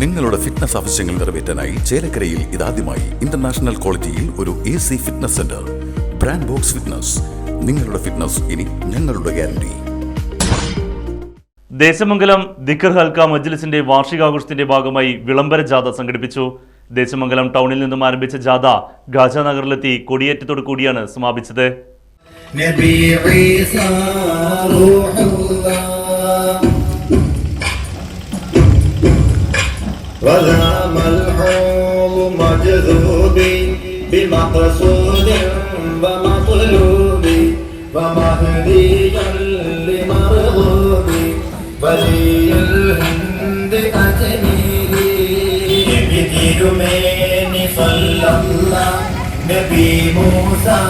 നിങ്ങളുടെ ഫിറ്റ്നസ് ആവശ്യങ്ങൾ നിറവേറ്റാനായി ചേലക്കരയിൽ ഇതാദ്യമായി ഇന്റർനാഷണൽ ക്വാളിറ്റിയിൽ ഒരു A C fitness centre brand box fitness നിങ്ങളുടെ ഫിറ്റ്നസ് ഇനി ഞങ്ങളുടെ ഗ്യാരണ്ടി ദേശമംഗലം ദിഖർ ഹൽക്ക മജ്ലിസിന്റെ വാർഷികാഘോഷത്തിന്റെ ഭാഗമായി വിളംബര ജാഥ സംഘടിപ്പിച്ചു. ദേശമംഗലം ടൗണിൽ നിന്നും ആരംഭിച്ച ജാഥ ഗാജാനഗറിലെത്തി കൊടിയേറ്റത്തോടു കൂടിയാണ് സമാപിച്ചത്. നബി ഈസാ റൂഹുല്ലാഹ് ولا ملحوظ مجذوب بمقصود ومطلوب ومهديا لمرغوب ولي الهند أجميلي بذرمين صلى الله. نبي موسى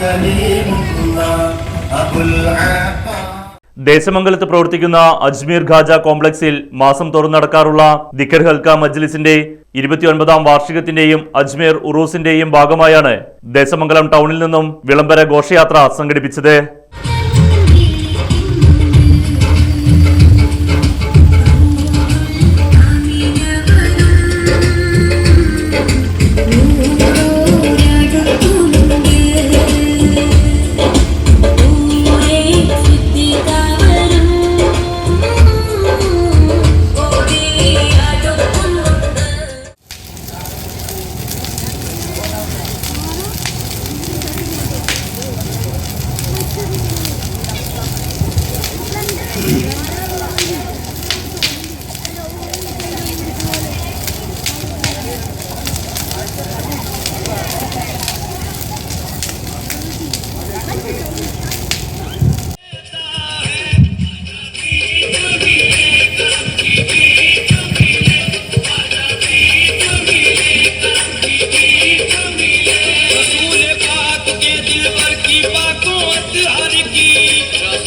كليم الله. أبو العباس ദേശമംഗലത്ത് പ്രവർത്തിക്കുന്ന അജ്മീർ ഖാജ കോംപ്ലക്സിൽ മാസം തോറും നടക്കാറുള്ള ദിക്കർ ഹൽക്ക മജ്ലിസിന്റെ ഇരുപത്തിയൊൻപതാം വാർഷികത്തിന്റെയും അജ്മീർ ഉറൂസിന്റെയും ഭാഗമായാണ് ദേശമംഗലം ടൗണിൽ നിന്നും വിളംബര ഘോഷയാത്ര സംഘടിപ്പിച്ചത്.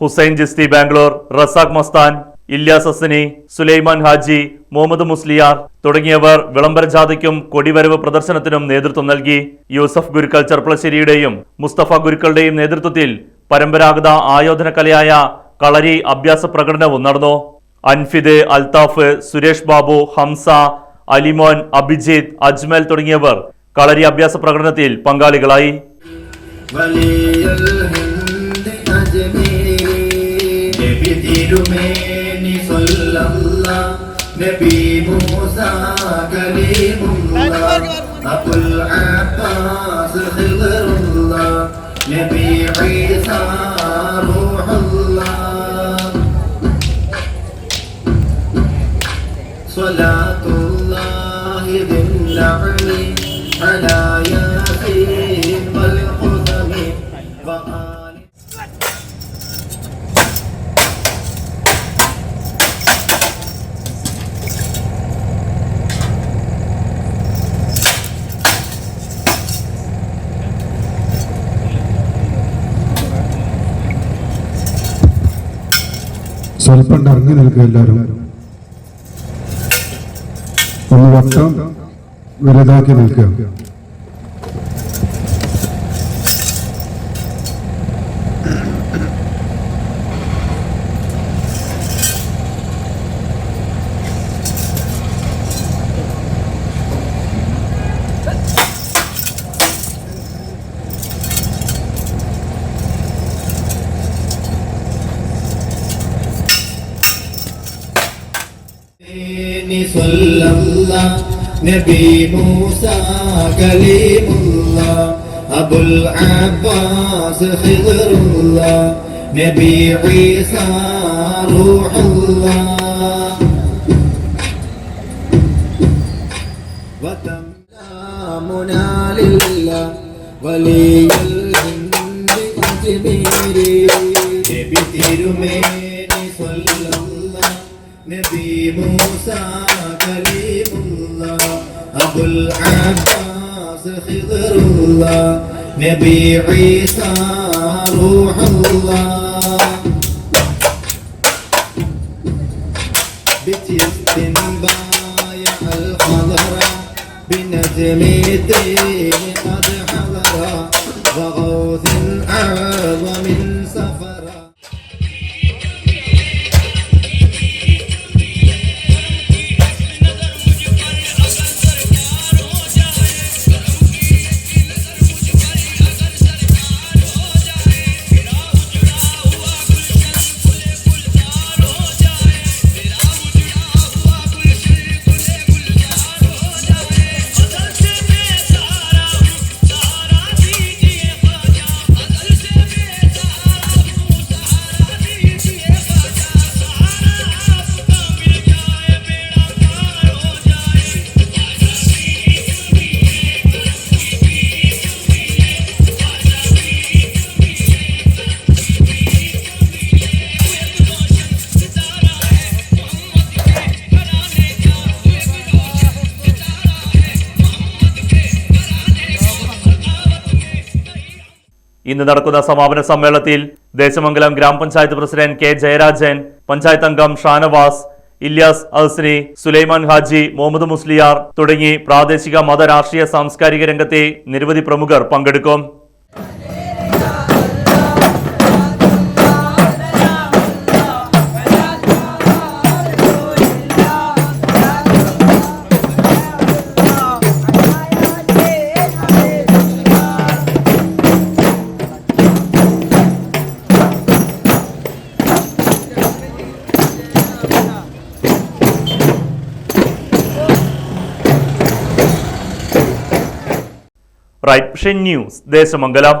ഹുസൈൻ ജിസ്തി ബാംഗ്ലൂർ റസാഖ് മസ്താൻ ഇല്യാസ് ഹസനി സുലൈമാൻ ഹാജി മുഹമ്മദ് മുസ്ലിയാർ തുടങ്ങിയവർ വിളംബര ജാഥയ്ക്കും കൊടിവരവ് പ്രദർശനത്തിനും നേതൃത്വം നൽകി. യൂസഫ് ഗുരുക്കൾ ചെർപ്പളശ്ശേരിയുടെയും മുസ്തഫ ഗുരുക്കളുടെയും നേതൃത്വത്തിൽ പരമ്പരാഗത ആയോധന കലയായ കളരി അഭ്യാസ പ്രകടനവും നടന്നു. അൻഫിദ് അൽതാഫ് സുരേഷ് ബാബു ഹംസ അലിമോൻ അഭിജിത്ത് അജ്മൽ തുടങ്ങിയവർ കളരി അഭ്യാസ പ്രകടനത്തിൽ പങ്കാളികളായി. ഇല്ലല്ല നബി മൂസ കലീമുള്ള അബുൽ അബ്ബാസ് ഖിദറുള്ള നബി ഈസ റൂഹുള്ള സ്വലാത്തുല്ലാഹി ദില്ലഅലി അലാ സ്വല്പം ഇറങ്ങി നിൽക്കുക എല്ലാവരും. ഒന്ന് വട്ടം വലുതാക്കി നിൽക്കുക. صلى صلى الله نبي موسى كليم الله أبو العباس خضر الله نبي عيسى روح الله وتمنى لله ولي الهند أجميري نبي تيرميني موسى كليم الله أبو العباس خضر الله نبي عيسى روح الله. بتست بايع الحضرة بنجم الدين قد حضرا وغوث أعظم سفرا ഇന്ന് നടക്കുന്ന സമാപന സമ്മേളനത്തിൽ ദേശമംഗലം ഗ്രാമപഞ്ചായത്ത് പ്രസിഡന്റ് കെ ജയരാജൻ പഞ്ചായത്ത് അംഗം ഷാനവാസ് ഇല്യാസ് അഹ്സനി സുലൈമാൻ ഹാജി മുഹമ്മദ് മുസ്ലിയാർ തുടങ്ങി പ്രാദേശിക മത രാഷ്ട്രീയ സാംസ്കാരിക രംഗത്തെ നിരവധി പ്രമുഖർ പങ്കെടുക്കും. Right news Desamangalam.